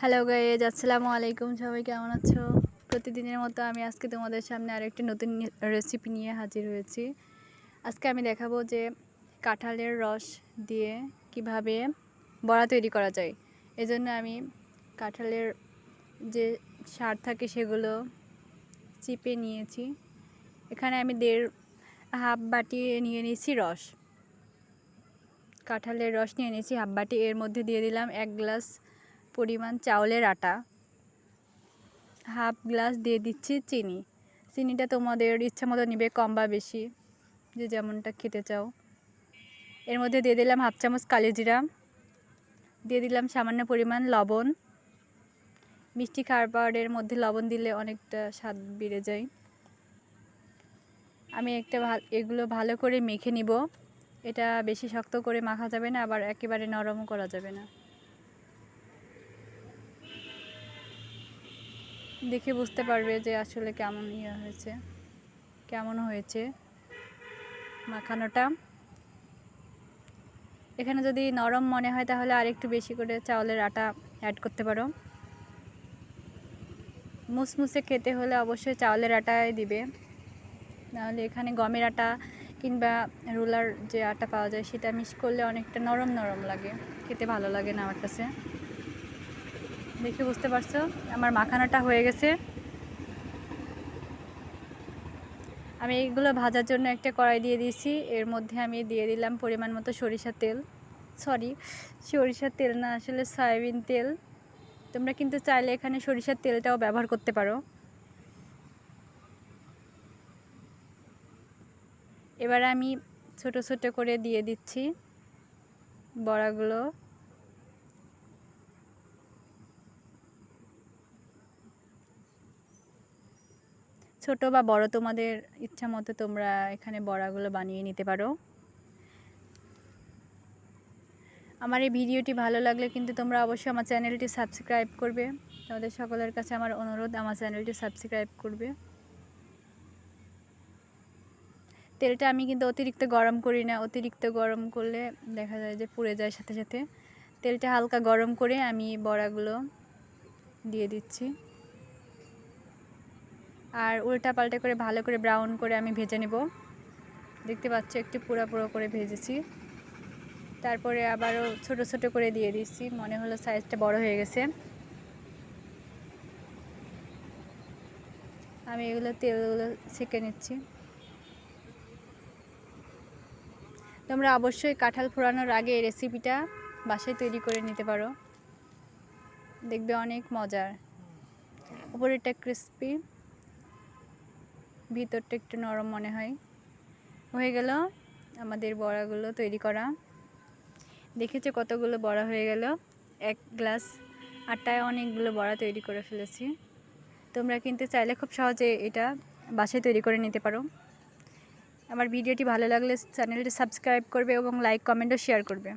Hello guys আসসালামু আলাইকুম। সবাই কেমন আছো? প্রতিদিনের মতো আমি আজকে তোমাদের সামনে আরেকটি নতুন রেসিপি নিয়ে হাজির হয়েছি। আজকে আমি দেখাবো যে কাঁঠালের রস দিয়ে কীভাবে বড়া তৈরি করা যায়। এজন্য আমি কাঁঠালের যে সার থাকে সেগুলো চিপে নিয়েছি। এখানে আমি দেড় হাফ বাটি নিয়ে নিয়েছি রস। কাঁঠালের রস নিয়ে নিয়েছি, হাফ বাটি। এর মধ্যে দিয়ে দিলাম এক গ্লাস পরিমাণ চাউলের আটা। হাফ গ্লাস দিয়ে দিচ্ছি চিনি। চিনিটা তোমাদের ইচ্ছা মতো নিবে কম বা বেশি, যে যেমনটা খেতে চাও। এর মধ্যে দিয়ে দিলাম হাফ চামচ কালিজিরা দিয়ে দিলাম সামান্য পরিমাণ লবণ। মিষ্টি পাউডারের মধ্যে লবণ দিলে অনেকটা স্বাদ বেড়ে যায়। আমি একটা ভালো এগুলো ভালো করে মেখে নিব। এটা বেশি শক্ত করে মাখা যাবে না, আবার একেবারে নরমও করা যাবে না। দেখে বুঝতে পারবে যে আসলে কেমন ইয়ে হয়েছে, কেমন হয়েছে মাখানোটা। এখানে যদি নরম মনে হয় তাহলে আর একটু বেশি করে চাউলের আটা অ্যাড করতে পারো। মুসমুসে খেতে হলে অবশ্যই চাউলের আটাই দিবে। নাহলে এখানে গমের আটা কিংবা রোলার যে আটা পাওয়া যায় সেটা মিক্স করলে অনেকটা নরম নরম লাগে। খেতে ভালো লাগে না আমার কাছে। দেখে বুঝতে পারছ? আমার মাখানাটা হয়ে গেছে। আমি এইগুলো ভাজার জন্য একটা কড়াই দিয়ে দিয়েছি। এর মধ্যে আমি দিয়ে দিলাম পরিমাণ মতো সরিষার তেল। সরি সরিষার তেল না, আসলে সয়াবিন তেল। তোমরা কিন্তু চাইলে এখানে সরিষার তেলটাও ব্যবহার করতে পারো। এবার আমি ছোট ছোট করে দিয়ে দিচ্ছি বড়াগুলো। ছোট বা বড় তোমাদের ইচ্ছা মতো তোমরা এখানে বড়াগুলো বানিয়ে নিতে পারো। আমার এই ভিডিওটি ভালো লাগলে কিন্তু তোমরা অবশ্যই আমার চ্যানেলটি সাবস্ক্রাইব করবে। তোমাদের সকলের কাছে আমার অনুরোধ, আমার চ্যানেলটি সাবস্ক্রাইব করবে। তেলটা আমি কিন্তু অতিরিক্ত গরম করি না, অতিরিক্ত গরম করলে দেখা যায় যে পুড়ে যায় সাথে সাথে। তেলটা হালকা গরম করে আমি বড়াগুলো দিয়ে দিচ্ছি। আর উল্টা পাল্টা করে ভালো করে ব্রাউন করে আমি ভেজে নেব। দেখতে পাচ্ছ, একটু পুরো পুরো করে ভেজেছি। তারপরে আবারও ছোট ছোট করে দিয়ে দিচ্ছি, মনে হলো সাইজটা বড় হয়ে গেছে। আমি এগুলো তেলগুলো ছেঁকে নিচ্ছি। তোমরা অবশ্যই কাঁঠাল ফোড়ানোর আগে এই রেসিপিটা বাসায় তৈরি করে নিতে পারো। দেখবে অনেক মজার। উপরেরটা ক্রিস্পি ভিতরটা একটু নরম মনে হয়। হয়ে গেল আমাদের বড়াগুলো তৈরি করা। দেখেছ কতগুলো বড়া হয়ে গেল। এক গ্লাস আটায় অনেকগুলো বড়া তৈরি করে ফেলেছি। তোমরা কিন্তু চাইলে খুব সহজে এটা বাসায় তৈরি করে নিতে পারো। আমার ভিডিওটি ভালো লাগলে চ্যানেলটি সাবস্ক্রাইব করবে এবং লাইক কমেন্টও শেয়ার করবে।